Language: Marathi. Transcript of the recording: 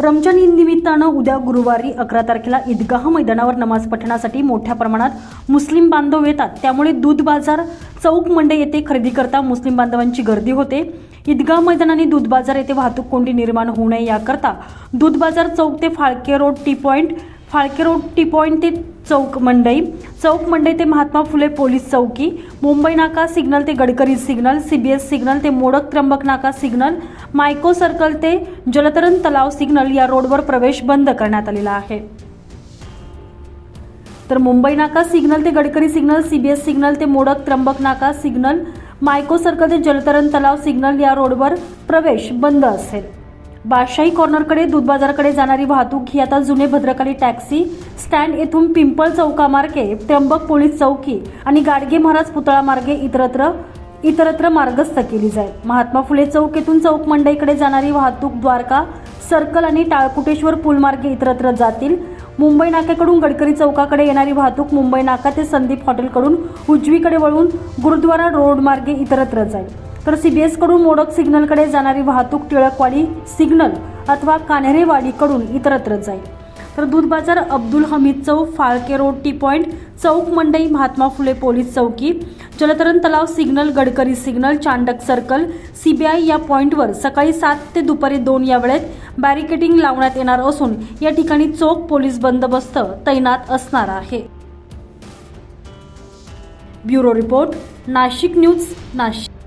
रमजान ईद निमित्तानं उद्या गुरुवारी अकरा तारखेला ईदगाह मैदानावर नमाज पठणासाठी मोठ्या प्रमाणात मुस्लिम बांधव येतात. त्यामुळे दूध बाजार चौक मंडई येथे खरेदी करता मुस्लिम बांधवांची गर्दी होते. ईदगाह मैदान आणि दूध बाजार येथे वाहतूक कोंडी निर्माण होऊ नये याकरता दूध बाजार चौक ते Phalke road T point Phalke road T point ते चौक मंडई. चौक मंडई ते महात्मा फुले पोलीस चौकी. मुंबई नाका सिग्नल ते गडकरी सिग्नल. सीबीएस सिग्नल ते मोडक त्र्यंबक नाका सिग्नल. मायको सर्कल ते जलतरण तलाव सिग्नल या रोडवर प्रवेश बंद करण्यात आलेला आहे. तर मुंबई नाका सिग्नल ते गडकरी सिग्नल सीबीएस सिग्नल ते मोडक त्र्यंबक नाका सिग्नल. मायको सर्कल ते जलतरण तलाव सिग्नल या रोडवर प्रवेश बंद असेल. बादशाही कॉर्नरकडे दूध बाजारकडे जाणारी वाहतूक ही आता जुने भद्रकाली टॅक्सी स्टँड येथून पिंपळ चौकामार्गे त्र्यंबक पोलीस चौकी आणि गाडगे महाराज पुतळा मार्गे इतरत्र इतरत्र मार्गस्थ केली जाईल. महात्मा फुले चौक येथून चौक मंडईकडे जाणारी वाहतूक द्वारका सर्कल आणि टाळकुटेश्वर पुलमार्गे इतरत्र जातील. मुंबई नाक्याकडून गडकरी चौकाकडे येणारी वाहतूक मुंबई नाका ते संदीप हॉटेलकडून उजवीकडे वळून गुरुद्वारा रोड मार्गे इतरत्र जाईल. तर सी बी एसकडून मोडक सिग्नलकडे जाणारी वाहतूक टिळकवाडी सिग्नल अथवा कान्हेरेवाडीकडून इतरत्र जाईल. तर दूध बाजार अब्दुल हमीद चौक फाळके रोड टी पॉईंट चौक मंडई महात्मा फुले पोलीस चौकी जलतरण तलाव signal Gadkari signal Chandak circle CBI या पॉईंटवर सकाळी सात ते दुपारी दोन या वेळेत बॅरिकेडिंग लावण्यात येणार असून या ठिकाणी चोख पोलीस बंदोबस्त तैनात असणार आहे. Bureau report Nashik news Nashik.